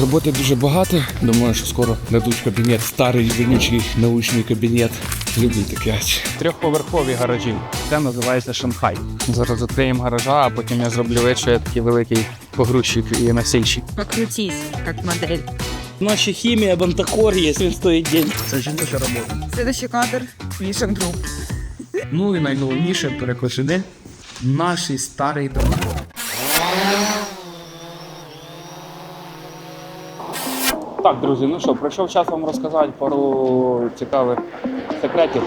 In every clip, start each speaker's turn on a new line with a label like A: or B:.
A: Роботи дуже багато. Думаю, що скоро дадуть кабінет, старий вонючий научний кабінет. Люблю таке.
B: Трьохповерхові гаражі. Це називається Шанхай. Зараз відкриємо гаража, а потім я зроблю вид, що я такий великий погрузчик і носильщик.
C: Покрутись, как модель.
D: Наші хімія, бантакор, якщо він стоїть день.
B: Це жіноча робота.
C: Следующий кадр. Вишен Групп.
B: Ну і найголовніше перекладини. Наш старий дом. Так, друзі, ну що, прийшов час вам розказати пару цікавих секретів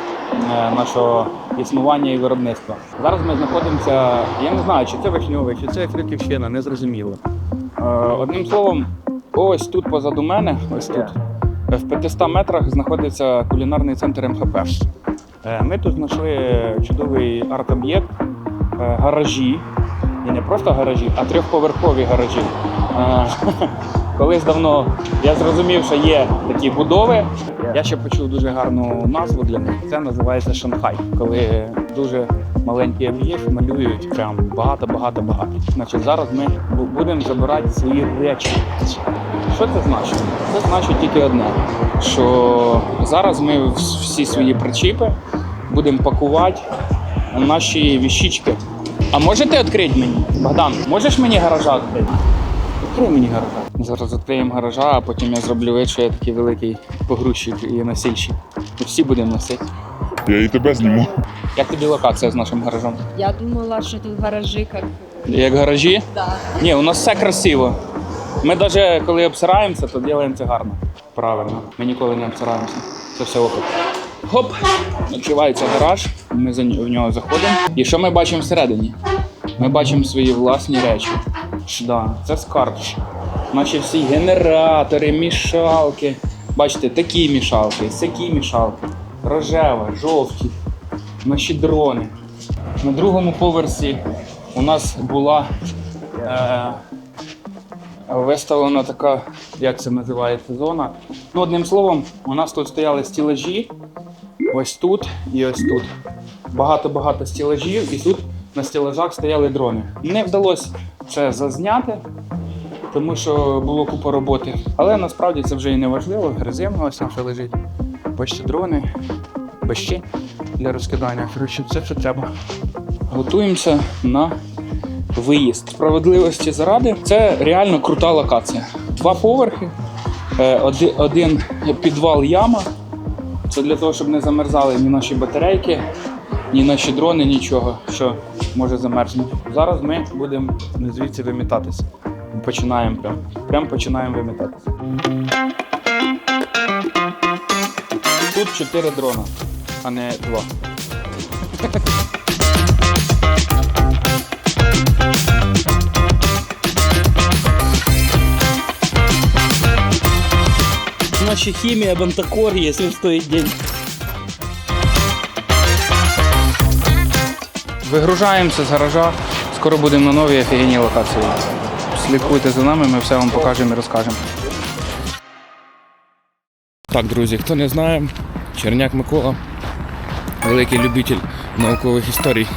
B: е, нашого існування і виробництва. Зараз ми знаходимося, я не знаю, чи це Вишньовий, чи це Крюківщина, не зрозуміло. Е, Одним словом, ось тут позаду мене, ось тут, е, в 500 метрах знаходиться кулінарний центр МХП. Ми тут знайшли чудовий арт-об'єкт, гаражі. І не просто гаражі, а трьохповерхові гаражі. Колись давно я зрозумів, що є такі будови. Я ще почув дуже гарну назву для них. Це називається Шанхай, коли дуже маленький об'єкт малюють прям багато, багато, багато. Значить, зараз ми будемо забирати свої речі. Що це значить? Це значить тільки одне: що зараз ми всі свої причіпи будемо пакувати наші віщички. А можете відкрити мені? Богдан, можеш мені гаража відкрити? Відкрий мені гаража. Зараз відкриємо гаража, а потім я зроблю вид, що я такий великий погрузчик і носильщик. І всі будемо носити.
E: Я і тебе зніму.
B: Як тобі локація з нашим гаражом?
C: Я думала, что тут гаражи как...
B: Як гаражі?
C: Да.
B: Ні, у нас все красиво. Ми навіть коли обсираємося, то робимо це гарно. Правильно. Ми ніколи не обсираємося. Це все опит. Хоп! Відкривається гараж, ми за нього- в нього заходимо. І що ми бачимо всередині? Ми бачимо свої власні речі. Да, це скарб. Наші всі генератори, мішалки. Бачите, такі мішалки, сякі мішалки, рожева, жовті, наші дрони. На другому поверсі у нас була е, виставлена така, як це називається, зона. Ну, одним словом, у нас тут стояли стілажі, ось тут і ось тут. Багато-багато стілажів, і тут на стілажах стояли дрони. Не вдалося це зазняти, тому що було купа роботи. Але насправді це вже і не важливо. Резина ось наша лежить. Бачите, дрони, бащі для розкидання. Коротше, все, що треба. Готуємося на виїзд. Справедливості заради це реально крута локація. Два поверхи, е, один підвал яма. Це для того, щоб не замерзали ні наші батарейки, ні наші дрони, нічого, що може замерзнути. Зараз ми будемо звідси вимітатися. Починаємо прям. Прям починаємо вимітатися. Тут чотири дрона, а не два.
D: Наші хімія, бантакор, якщо стоїть день.
B: Вигружаємося з гаража. Скоро будемо на новій офігенній локації. Слідкуйте за нами, ми все вам покажемо і розкажемо.
A: Так, друзі, хто не знає, Черняк Микола, великий любитель наукових історій.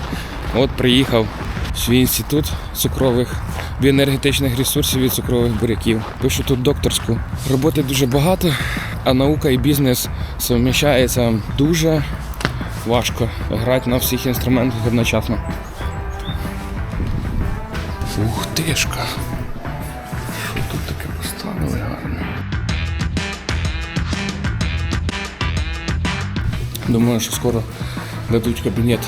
A: От приїхав в свій інститут цукрових біоенергетичних ресурсів і цукрових буряків. Пишу тут докторську. Роботи дуже багато, а наука і бізнес совміщається дуже важко грати на всіх інструментах одночасно. Ух тишка. Що тут таке поставили гарно? Думаю, що скоро дадуть кабінет.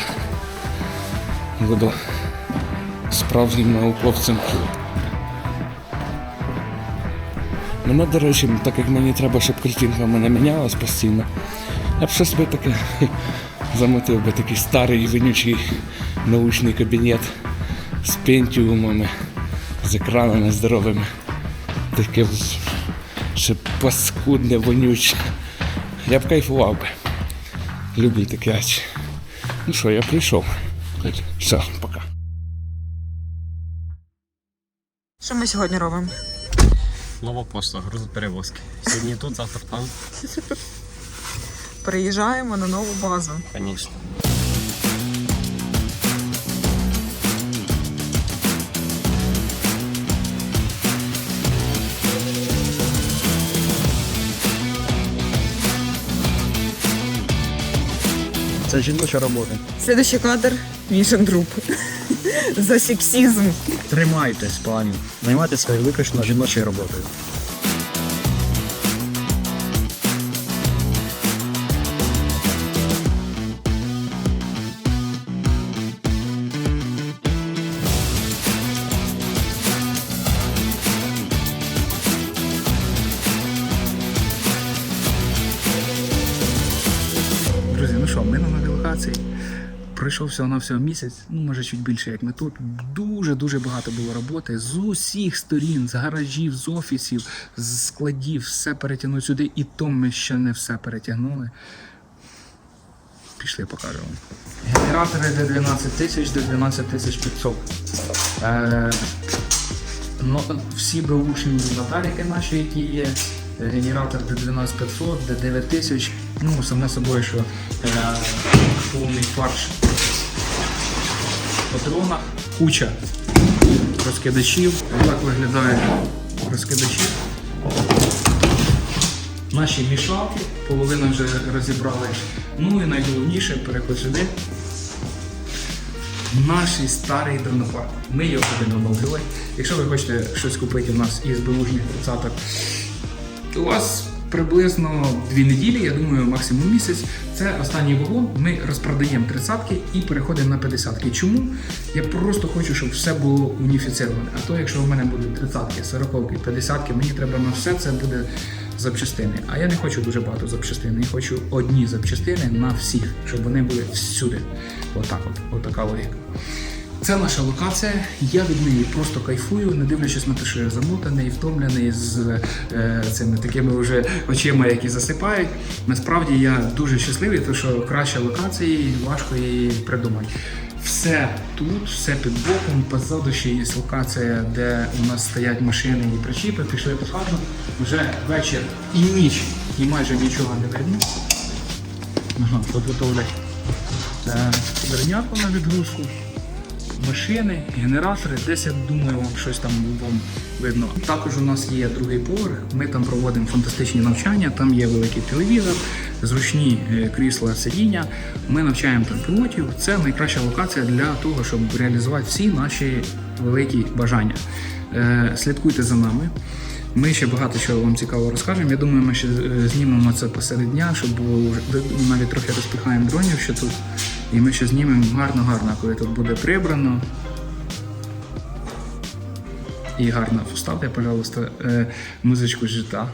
A: Буду справжнім науковцем. Мене, до речі, так як мені треба, щоб картинка в мене мінялась постійно, я б щось би таке замотив би такий старий вонючий научний кабінет з пентіумами, з екранами здоровими. Таке ще паскудне, вонюче. Я б кайфував би. Люблю таке. Ну що, я прийшов. Все, пока.
C: Що ми сьогодні робимо?
F: Нова пошта, грузоперевозки. Сьогодні тут, завтра там,
C: Переїжджаємо на нову базу.
F: звісно. Це жіноча робота.
C: Следующий кадр Мішин Group. За сексизм.
F: Тримайтесь, пані. Займайтеся виключно жіночою роботою.
E: Що, ми на новій локації. Пройшов всього на всього місяць, ну може чуть більше, як ми тут. Дуже дуже багато було роботи з усіх сторін, з гаражів, з офісів, з складів, все перетягнути сюди. І то ми ще не все перетягнули. Пішли покажемо. Генератори до 12 тисяч до 12 тисяч 500. Е, Ну, всі беушні батарейки наші, які є, генератор D12500, D9000, ну, саме собою, що е, повний фарш патрона, куча розкидачів. Так виглядають розкидачі. Наші мішалки, половину вже розібрали. Ну і найголовніше, переходь сюди. Наш старий дронопарк. Ми його будемо оновлювати. Якщо ви хочете щось купити у нас із білужних 30 Тобто у вас приблизно дві неділі, я думаю, максимум місяць. Це останній вагон. Ми розпродаємо тридцятки і переходимо на п'ятдесятки. Чому? Я просто хочу, щоб все було уніфіцировано? А то, якщо у мене будуть тридцятки, сороковки, п'ятдесятки, мені треба на все це буде запчастини. А я не хочу дуже багато запчастин. Я хочу одні запчастини на всіх, щоб вони були всюди. Отак, от, от така логіка. Це наша локація. Я від неї просто кайфую, не дивлячись на те, що я замотаний, втомлений з е, цими такими вже очима, які засипають. Насправді я дуже щасливий, тому що краща локація, важко її придумати. Все тут, все під боком. Позаду ще є локація, де у нас стоять машини і причіпи. Пішли покажу. Вже вечір і ніч, і майже нічого не видно. Ага, тут готовлять е, на відгрузку машини, генератори. Десь я думаю, вам щось там вам видно. Також у нас є другий поверх. Ми там проводимо фантастичні навчання. Там є великий телевізор, зручні е, крісла сидіння. Ми навчаємо там пілотів. Це найкраща локація для того, щоб реалізувати всі наші великі бажання. Е, Слідкуйте за нами. Ми ще багато чого вам цікаво розкажемо. Я думаю, ми ще е, знімемо це посеред дня, щоб було навіть трохи розпихаємо дронів ще тут. І ми ще знімемо гарно-гарно, коли тут буде прибрано. І гарно вставте, пожалуйста, е, музичку з жита.